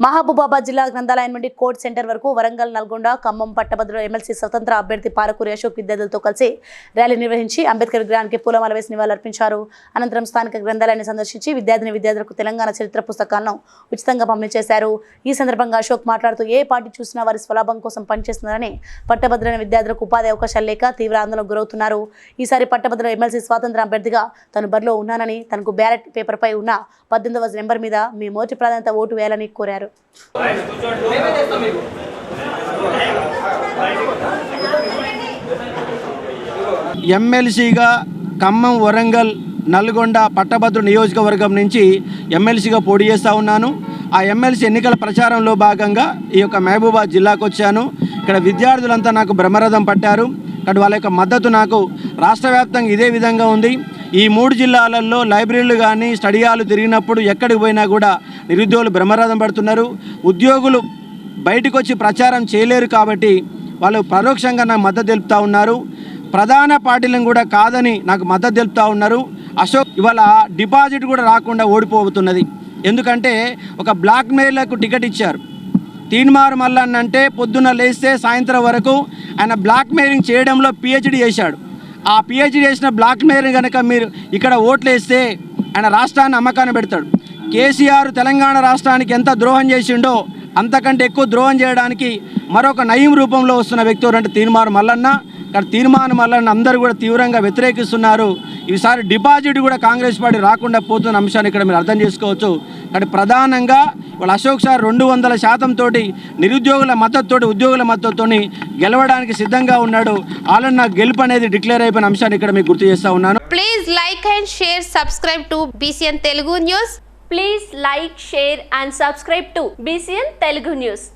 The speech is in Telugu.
మహబూబాబాద్ జిల్లా గ్రంథాలయం నుండి కోర్ట్ సెంటర్ వరకు వరంగల్ నల్గొండ ఖమ్మం పట్టభద్రుల ఎమ్మెల్సీ స్వతంత్ర అభ్యర్థి పారకూరి అశోక్ విద్యార్థులతో కలిసి ర్యాలీ నిర్వహించి అంబేద్కర్ విగ్రహానికి పూలమాల వేసి నివాళులర్పించారు. అనంతరం స్థానిక గ్రంథాలయాన్ని సందర్శించి విద్యార్థిని విద్యార్థులకు తెలంగాణ చరిత్ర పుస్తకాలను ఉచితంగా పంపిణీ చేశారు. ఈ సందర్భంగా అశోక్ మాట్లాడుతూ ఏ పార్టీ చూసినా వారి స్వలాభం కోసం పనిచేస్తున్నారని పట్టభద్రులైన విద్యార్థులకు ఉపాధి అవకాశాలు లేక తీవ్ర ఆందోళనకు గురవుతున్నారు. ఈసారి పట్టభద్రుల ఎమ్మెల్సీ స్వాతంత్ర అభ్యర్థిగా తను బరిలో ఉన్నానని తనకు బ్యాలెట్ పేపర్పై ఉన్న పద్దెనిమిదవ నెంబర్ మీద మీ మొదటి ప్రాధాన్యత ఓటు వేయాలని కోరారు. ఎమ్మెల్సీగా ఖమ్మం వరంగల్ నల్గొండ పట్టభద్రు నియోజకవర్గం నుంచి ఎమ్మెల్సీగా పోటీ చేస్తూ ఉన్నాను. ఆ ఎమ్మెల్సీ ఎన్నికల ప్రచారంలో భాగంగా ఈ యొక్క మహబూబాద్ జిల్లాకు వచ్చాను. ఇక్కడ విద్యార్థులంతా నాకు బ్రహ్మరథం పట్టారు. కాబట్టి వాళ్ళ యొక్క మద్దతు నాకు రాష్ట్ర వ్యాప్తంగా ఇదే విధంగా ఉంది. ఈ మూడు జిల్లాలలో లైబ్రరీలు కానీ స్టడీ హాలు తిరిగినప్పుడు ఎక్కడికి పోయినా కూడా నిరుద్యోగులు బ్రహ్మరథం పడుతున్నారు. ఉద్యోగులు బయటకు వచ్చి ప్రచారం చేయలేరు కాబట్టి వాళ్ళు పరోక్షంగా నాకు మద్దతు తెలుపుతూ ఉన్నారు. ప్రధాన పార్టీలను కూడా కాదని నాకు మద్దతు తెలుపుతూ ఉన్నారు. అశోక్ ఇవాళ డిపాజిట్ కూడా రాకుండా ఓడిపోతున్నది. ఎందుకంటే ఒక బ్లాక్ మెయిల్కు టికెట్ ఇచ్చారు. తీన్మారు మల్లన్న అంటే పొద్దున్న లేస్తే సాయంత్రం వరకు ఆయన బ్లాక్ మెయిలింగ్ చేయడంలో పిహెచ్డి చేశాడు. ఆ పిహెచ్డి చేసిన బ్లాక్ మెయిలింగ్ కనుక మీరు ఇక్కడ ఓట్లు వేస్తే ఆయన రాష్ట్రాన్ని అమ్మకాన్ని పెడతాడు. కేసీఆర్ తెలంగాణ రాష్ట్రానికి ఎంత ద్రోహం చేసిండో అంతకంటే ఎక్కువ ద్రోహం చేయడానికి మరొక నయం రూపంలో వస్తున్న వ్యక్తి ఎవరంటే తీర్మానం మల్లన్న. కానీ తీర్మానం మల్లన్న అందరూ కూడా తీవ్రంగా వ్యతిరేకిస్తున్నారు. ఈసారి డిపాజిట్ కూడా కాంగ్రెస్ పార్టీ రాకుండా పోతున్న అంశాన్ని ఇక్కడ మీరు అర్థం చేసుకోవచ్చు. అక్కడ ప్రధానంగా వాళ్ళ అశోక్ సార్ రెండు వందల శాతం తోటి నిరుద్యోగుల మద్దతుతోటి ఉద్యోగుల మద్దతుతో గెలవడానికి సిద్ధంగా ఉన్నాడు. ఆల్రెడీ నాకు గెలుపు అనేది డిక్లేర్ అయిపోయిన అంశాన్ని ఇక్కడ మీకు గుర్తు చేస్తా ఉన్నాను. Please like and share subscribe to BCN Telugu news please like share and subscribe to BCN Telugu news